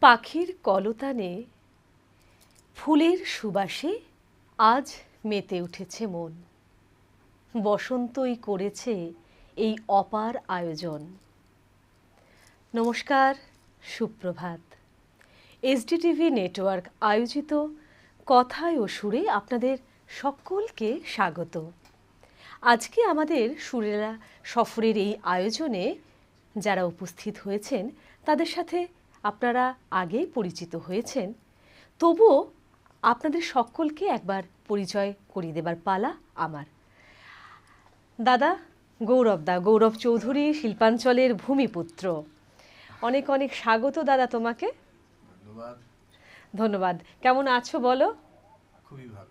পাখির কলতানে ফুলের সুবাসে আজ মেতে উঠেছে মন। বসন্তই করেছে এই অপার আয়োজন। নমস্কার, সুপ্রভাত। এসডিটিভি নেটওয়ার্ক আয়োজিত কথায় ও সুরে আপনাদের সকলকে স্বাগত। আজকে আমাদের সুরেলা সফরের এই আয়োজনে যারা উপস্থিত হয়েছেন, তাদের সাথে আপনারা আগেই পরিচিত হয়েছেন। তবুও আপনাদের সকলকে একবার পরিচয় করিয়ে দেবার পালা আমার। দাদা গৌরব দা গৌরব চৌধুরী শিল্পাঞ্চলের ভূমিপুত্র। অনেক অনেক স্বাগত দাদা তোমাকে। ধন্যবাদ। ধন্যবাদ। কেমন আছো বলো? খুবই ভালো।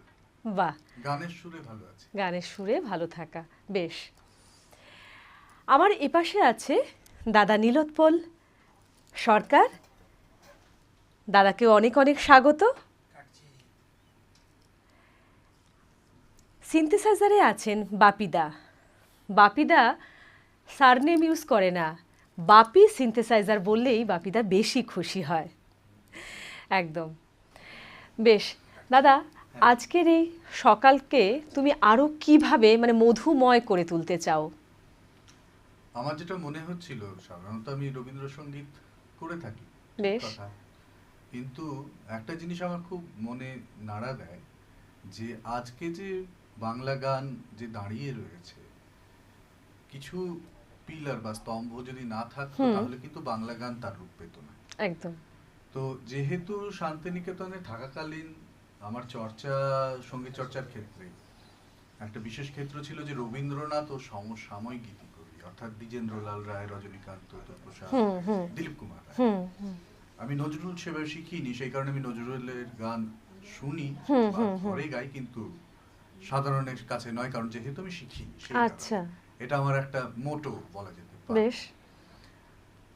বাহ। গানের সুরে ভালো আছে। গানের সুরে ভালো থাকা বেশ। আমার এপাশে আছে দাদা নীলোৎপল। সরকার, দাদাকে অনেক অনেক স্বাগত। সিনথেসাইজারে আছেন বাপিদা। বাপিদা সারনেম ইউজ করে না। বাপি সিনথেসাইজার বললেই বাপিদা বেশি খুশি হয়। একদম। বেশ, দাদা, আজকের এই সকালকে তুমি আরও কীভাবে মানে মধুময় করে তুলতে চাও? আমার যেটা মনে হচ্ছিল, সাধারণত আমি রবীন্দ্রসঙ্গীত করে থাকি বেশ। কথা। কিন্তু একটা জিনিস আমার খুব মনে নাড়া দেয় যে আজকে যে বাংলা গান যে দাঁড়িয়ে রয়েছে কিছু পিলার বা স্তম্ভ যদি না থাকতো তাহলে কিন্তু বাংলা গান তার রূপ পেত না। একদম। তো যেহেতু শান্তিনিকেতনে থাকাকালীন আমার চর্চা সংগীত চর্চার ক্ষেত্রে একটা বিশেষ ক্ষেত্র ছিল যে রবীন্দ্রনাথ ও সমসাময়িক গীতিকবি অর্থাৎ দ্বিজেন্দ্রলাল রায় রজনীকান্ত প্রসাদ। দিলীপ কুমার রায়। আমি নজরুল সেভাবে শিখিনি সেই কারণে আমি নজরুলের গান শুনি। ঘরে গাই কিন্তু সাধারণের কাছে নয় কারণ যেহেতু আমি শিখি আচ্ছা। এটা আমার একটা মোটো বলা যেতে পারে। বেশ।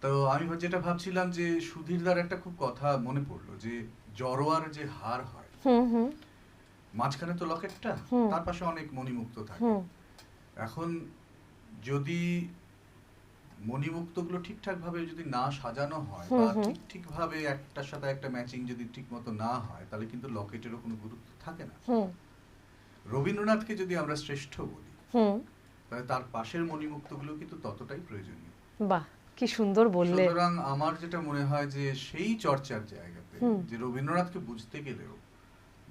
তো আমি যেটা ভাবছিলাম যে সুধীরদার একটা খুব কথা মনে পড়ল যে জরোয়ার যে হার হয় মাঝখানে তো লকেটটা তার পাশে অনেক মণিমুক্ত থাকে। এখন যদি মণিমুক্তগুলো ঠিকঠাক ভাবে যদি না সাজানো হয় বা। ঠিক ঠিক ভাবে একটার সাথে একটা ম্যাচিং যদি ঠিক মতো না হয় তাহলে কিন্তু লকেটেরও কোনো গুরুত্ব থাকে না। রবীন্দ্রনাথকে যদি আমরা শ্রেষ্ঠ বলি তাহলে তার পাশের মণিমুক্তগুলো কিন্তু ততটাই প্রয়োজনীয়। বাহ কি সুন্দর বললে সুতরাং আমার যেটা মনে হয় যে সেই চর্চার জায়গাতে। যে রবীন্দ্রনাথকে বুঝতে গেলেও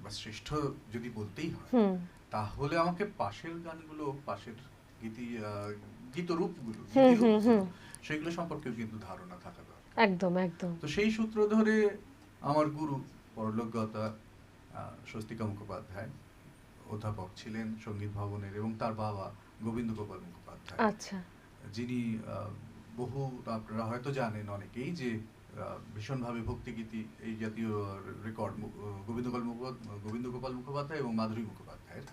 বা শ্রেষ্ঠ যদি বলতেই হয় তাহলে আমাকে পাশের গানগুলো পাশের গীতি গীতরূপগুলো। সেগুলো সম্পর্কেও কিন্তু ধারণা থাকা দরকার। একদম একদম। তো সেই সূত্র ধরে আমার গুরু পরলোকগতা স্বস্তিকা মুখোপাধ্যায় অধ্যাপক ছিলেন সংগীত ভবনের এবং তার বাবা গোবিন্দ গোপাল মুখোপাধ্যায়। আচ্ছা। যিনি বহু আপনারা হয়তো জানেন অনেকেই যে ভীষণভাবে ভক্তিগীতি এই জাতীয় রেকর্ড গোবিন্দ গোপাল মুখোপাধ্যায় গোবিন্দ গোপাল মুখোপাধ্যায় এবং মাধুরী মুখোপাধ্যায়ের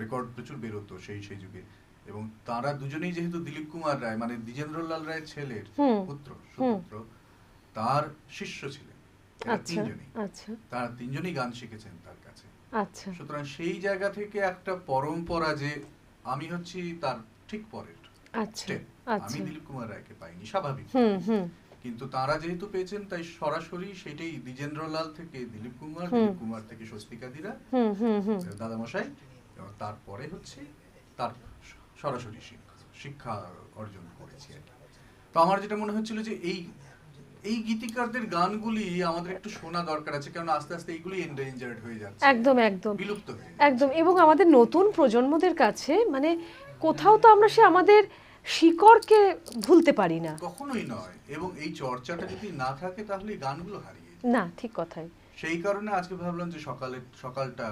রেকর্ড প্রচুর বেরোতো সেই সেই যুগে। এবং তারা দুজনেই যেহেতু দিলীপ কুমার রায় মানে দ্বিজেন্দ্রলাল রায়ের ছেলের পুত্র সুপুত্র তার শিষ্য ছিলেন। আচ্ছা তিনজনই। আচ্ছা। তারা তিনজনই গান শিখেছেন তার কাছে। আচ্ছা। সুতরাং সেই জায়গা থেকে একটা পরম্পরা যে আমি হচ্ছি তার ঠিক পরের আমি দিলীপ কুমার রায়কে পাইনি স্বাভাবিক। কিন্তু তারা যেহেতু পেয়েছেন তাই সরাসরি সেটাই দ্বিজেন্দ্রলাল থেকে দিলীপ কুমার। দিলীপ কুমার থেকে স্বস্তিকা দিরা হুম হুম হুম। দাদামশাই তারপরে হচ্ছে তার সরাসরি শিক্ষা শিক্ষা অর্জন করেছি। তো আমার যেটা মনে হচ্ছিল যে এই এই গীতিকারদের গানগুলি আমাদের একটু শোনা দরকার আছে কারণ আস্তে আস্তে এইগুলি এন্ডেঞ্জার্ড হয়ে যাচ্ছে একদম একদম বিলুপ্ত। একদম এবং আমাদের নতুন প্রজন্মদের কাছে মানে কোথাও তো আমরা সে আমাদের শিকড়কে ভুলতে পারি না কখনোই নয় এবং এই চর্চাটা যদি না থাকে তাহলে গানগুলো হারিয়ে। না ঠিক কথাই সেই কারণে আজকে ভাবলাম যে সকালে সকালটা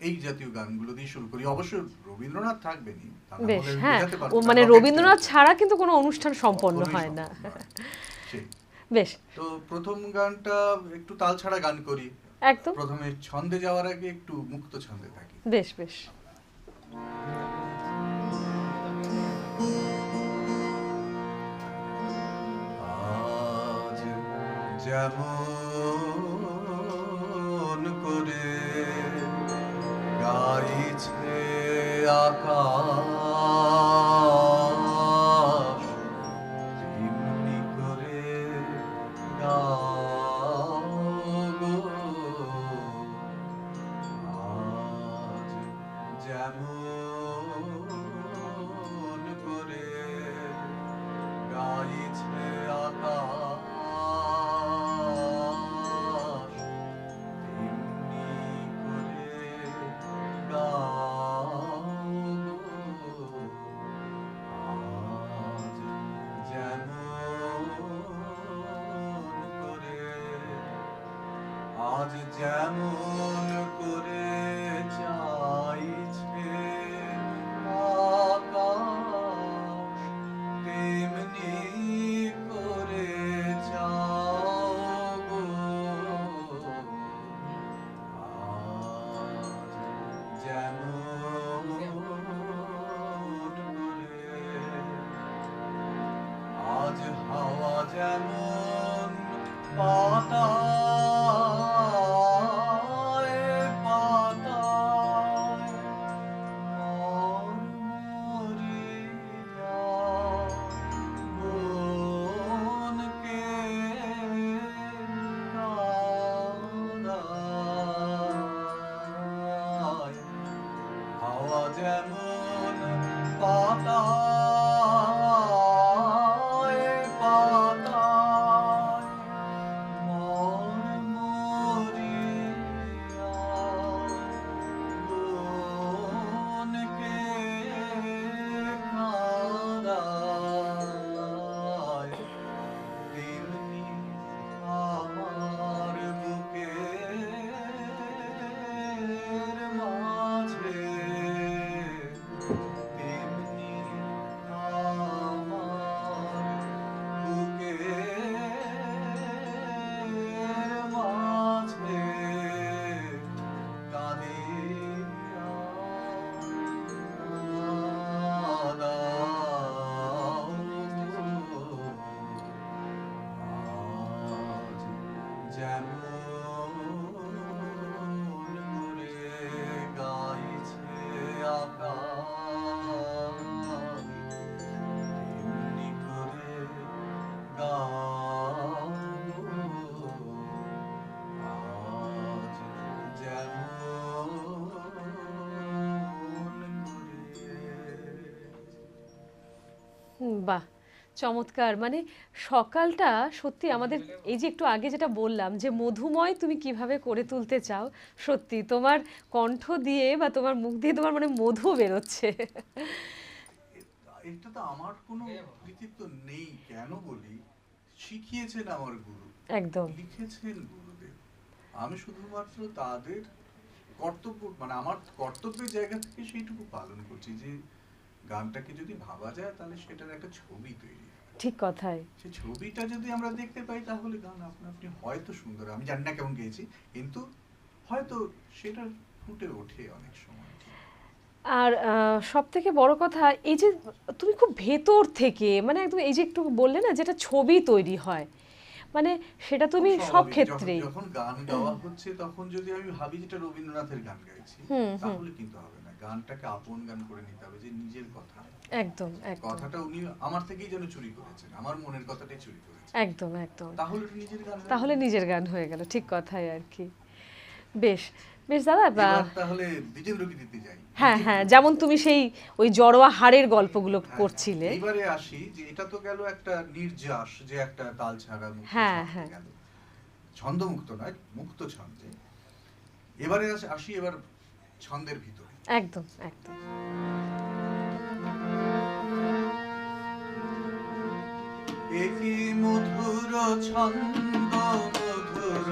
এই জাতীয় গানগুলো দিয়ে শুরু করি। অবশ্য রবীন্দ্রনাথ থাকবেনই বেশ হ্যাঁ ও মানে রবীন্দ্রনাথ ছাড়া কিন্তু কোনো অনুষ্ঠান সম্পন্ন হয় না। বেশ। তো প্রথম গানটা একটু তাল ছাড়া গান করি। একদম। প্রথমে ছন্দে যাওয়ার আগে একটু মুক্ত ছন্দে থাকি। বেশ বেশ। আজ যেমন চমৎকার। মানে সকালটা সত্যি আমাদের এই যে একটু আগে যেটা বললাম যে মধুময় তুমি কীভাবে করে তুলতে চাও সত্যি তোমার কণ্ঠ দিয়ে বা তোমার মুখ দিয়ে তোমার মানে মধু বেরোচ্ছে। এটা তো আমার কোনো কৃতিত্ব নেই কেন বলি? শিখিয়েছেন আমার গুরু। একদম। লিখেছেন গুরুদেব। আমি শুধুমাত্র তাদের কর্তব্য মানে আমার কর্তব্যের জায়গা থেকে সেইটুকু পালন করছি যে গানটাকে যদি ভাবা যায় তাহলে সেটার একটা ছবি তৈরি। ঠিক কথাই সেই ছবিটা যদি আমরা দেখতে পাই তাহলে গান আপনা আপনি হয়তো সুন্দর আমি জানি না কেমন গেয়েছি কিন্তু হয়তো সেটা ফুটে ওঠে অনেক সময় আর সব থেকে বড় কথা এই যে তুমি খুব ভেতর থেকে মানে একদম এই যে একটু বললে না যেটা ছবি তৈরি হয় মানে সেটা তুমি সব। ক্ষেত্রেই যখন- গান গাওয়া হচ্ছে তখন যদি আমি ভাবি যেটা রবীন্দ্রনাথের গান গাইছি। তাহলে কিন্তু হবে গানটাকে আপন গান করে নিতে হবে যে নিজের কথা। একদম একদম। কথাটা উনি আমার থেকেই যেন চুরি করেছেন আমার মনের কথাটাই চুরি করেছেন। একদম একদম। তাহলে নিজের গান তাহলে নিজের গান হয়ে গেল ঠিক কথাই আর কি। বেশ বেশ দাদা তাহলে দ্বিজেন্দ্র গীতিতে যাই। হ্যাঁ হ্যাঁ যেমন তুমি সেই ওই জড়োয়া হাড়ের গল্পগুলো হ্যাঁ, করছিলে। এবারে আসি যে এটা তো গেল একটা নির্যাস যে একটা তাল ছাড়া মুক্ত হ্যাঁ, হ্যাঁ। ছন্দমুক্ত নয় মুক্ত ছন্দে। এবারে আস- আসি এবার ছন্দের ভিতরে। একদম একদম। একই মধুর ছন্দ মধুর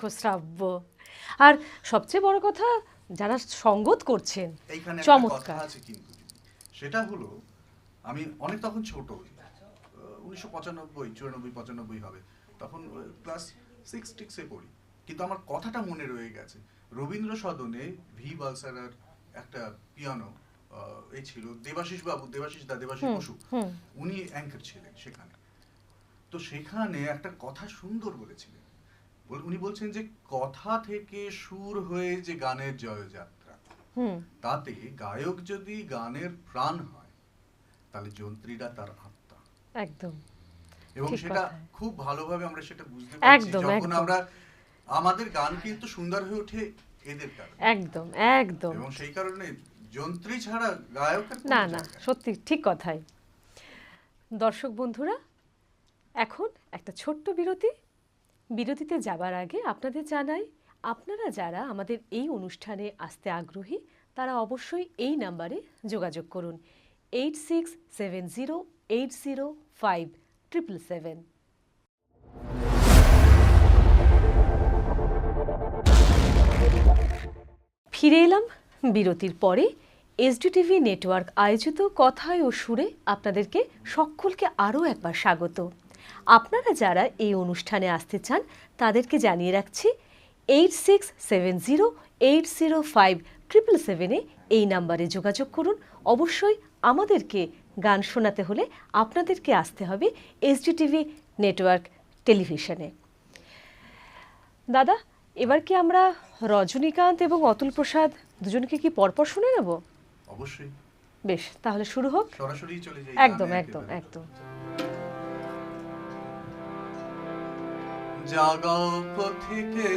সুখশ্রাব্য আর সবচেয়ে বড় কথা যারা সঙ্গত করছেন চমৎকার। আছে কিন্তু সেটা হলো আমি অনেক তখন ছোট উনিশশো পঁচানব্বই চুরানব্বই পঁচানব্বই হবে। তখন ক্লাস সিক্স টিক্সে পড়ি। কিন্তু আমার কথাটা মনে রয়ে গেছে রবীন্দ্র সদনে ভি বালসারার একটা পিয়ানো এই ছিল দেবাশিস বাবু দেবাশিস দা দেবাশিস বসু। উনি অ্যাঙ্কার ছিলেন সেখানে। তো সেখানে একটা কথা সুন্দর বলেছিলেন বল- উনি বলছেন যে কথা থেকে সুর হয়ে যে গানের জয়যাত্রা তাতে গায়ক যদি গানের প্রাণ হয় তাহলে যন্ত্রীরা তার আত্মা। একদম। এবং সেটা খুব ভালোভাবে আমরা সেটা বুঝতে পারছি যখন আমরা আমাদের গান কিন্তু সুন্দর হয়ে ওঠে এদের কারণে। একদম একদম। এবং সেই কারণে যন্ত্রী ছাড়া গায়ক না না সত্যি ঠিক কথাই। দর্শক বন্ধুরা এখন একটা ছোট্ট বিরতি বিরতিতে যাবার আগে আপনাদের জানাই, আপনারা যারা আমাদের এই অনুষ্ঠানে আসতে আগ্রহী, তারা অবশ্যই এই নাম্বারে যোগাযোগ করুন। Eight six seven zero eight zero five triple seven ফিরে এলাম বিরতির পরে। এসডিটিভি নেটওয়ার্ক আয়োজিত কথায় ও সুরে আপনাদেরকে সকলকে আরও একবার স্বাগত। আপনারা যারা এই অনুষ্ঠানে আসতে চান তাদেরকে জানিয়ে রাখছি eight six seven zero eight zero five triple সেভেনে এই নাম্বারে যোগাযোগ করুন। অবশ্যই আমাদেরকে গান শোনাতে হলে আপনাদেরকে আসতে হবে এসডিটিভি নেটওয়ার্ক টেলিভিশনে। দাদা এবার কি আমরা রজনীকান্ত এবং অতুল প্রসাদ দুজনকে কি পরপর শুনে নেব? অবশ্যই। বেশ তাহলে শুরু হোক। সরাসরি চলে যাই একদম একদম একদম। জাগাও পথিকে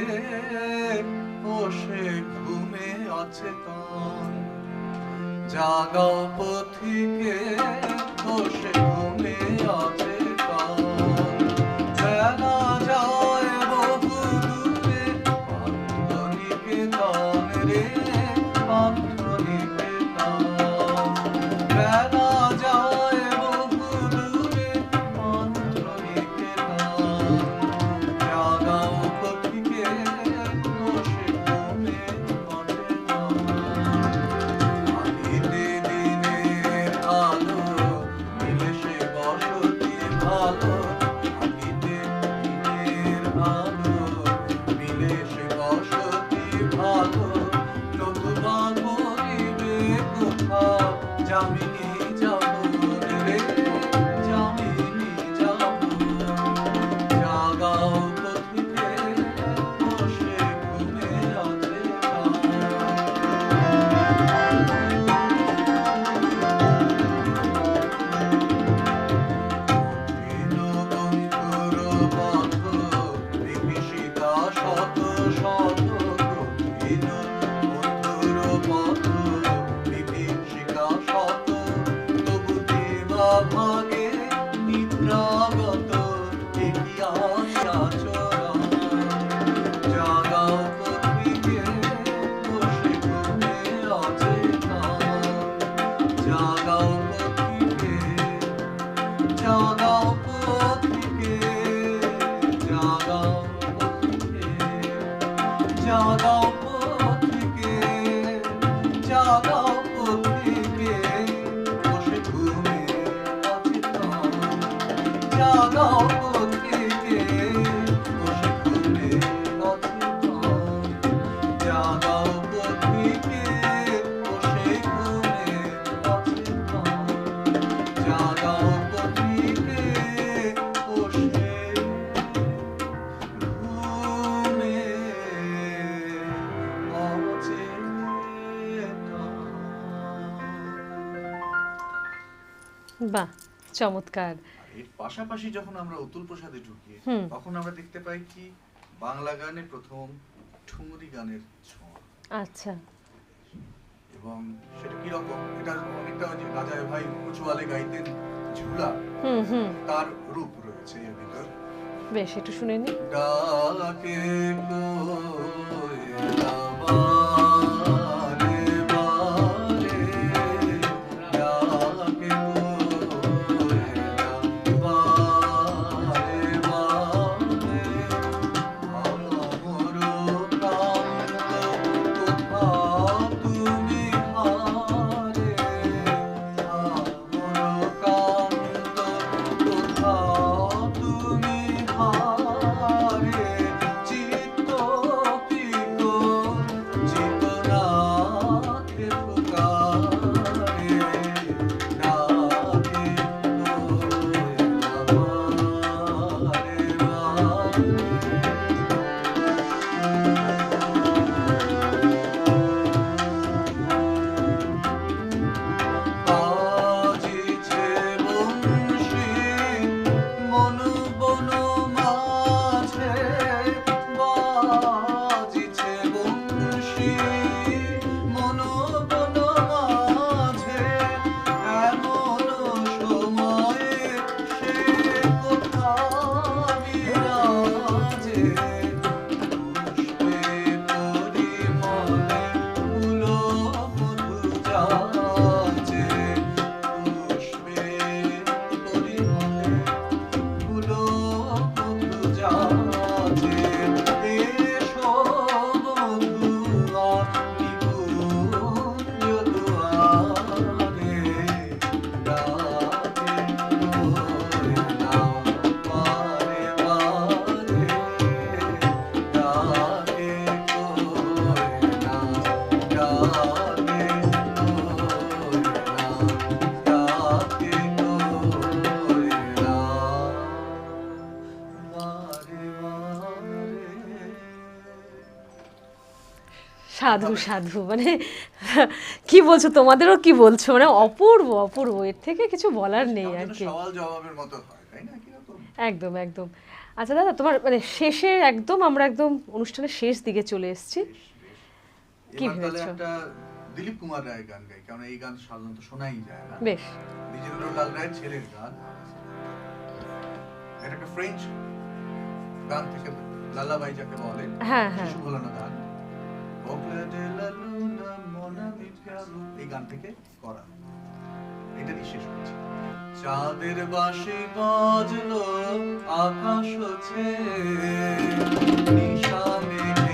বসে ঘুমে আছে কান জাগাও পথিকে বসে ঘুমে আছে I'll be বাহ চমৎকার। এর পাশাপাশি যখন আমরা অতুল প্রসাদে ঢুকি তখন আমরা দেখতে পাই কি? বাংলা গানে প্রথম ঠুমরি গানের ছোঁয়া। আচ্ছা। এবং সেটা কি রকম? এটা অনেকটা ওই যে রাজায় ভাই কুচওয়ালে গাইতেন ঝুলা। হুম হুম। তার রূপ রয়েছে এর ভিতর। বেশ একটু শুনে নি। ডাকে কোয়েলা সাধু সাধু মানে কি বলছো তোমাদেরও কি বলছো? মানে অপূর্ব অপূর্ব এর থেকে কিছু বলার নেই আর কি। একদম একদম। আচ্ছা দাদা তোমার মানে শেষে একদম আমরা একদম অনুষ্ঠানের শেষ দিকে চলে এসেছি। কি ভেবেছো? দিলীপ কুমার রায়ের গান গাই কারণ এই গান সাধারণত শোনাই যায় না? বেশ। বিজেন্দ্র লাল রায়ের ছেলের গান। এটা একটা ফ্রেঞ্চ গান থেকে লালাবাই যাকে বলে হ্যাঁ, হ্যাঁ। গান। এই গান থেকে করা। এটা দিয়ে শেষ করছি। চাঁদের বাসি বাজলো আকাশ ছেয়ে নিশানে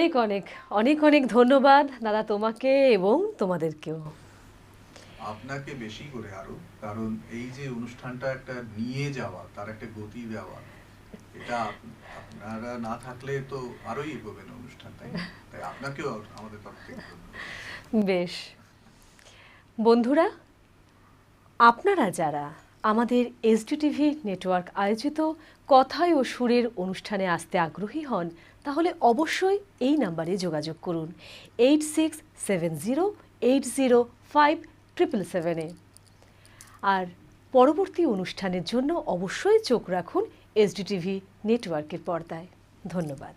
অনেক অনেক অনেক অনেক ধন্যবাদ দাদা তোমাকে এবং তোমাদেরকেও। আপনাকে বেশি করে আরও কারণ এই যে অনুষ্ঠানটা একটা নিয়ে যাওয়া তার একটা গতি দেওয়া এটা আপনারা না থাকলে তো আরোই এগোবে না অনুষ্ঠান তাই তাই আপনাকেও আমাদের তরফ থেকে বেশ। বন্ধুরা আপনারা যারা আমাদের এসডিটিভি নেটওয়ার্ক আয়োজিত কথায় ও সুরের অনুষ্ঠানে আসতে আগ্রহী হন তাহলে অবশ্যই এই নাম্বারে যোগাযোগ করুন eight six seven zero eight zero five triple সেভেনে আর পরবর্তী অনুষ্ঠানের জন্য অবশ্যই চোখ রাখুন এসডিটিভি নেটওয়ার্কের পর্দায়। ধন্যবাদ।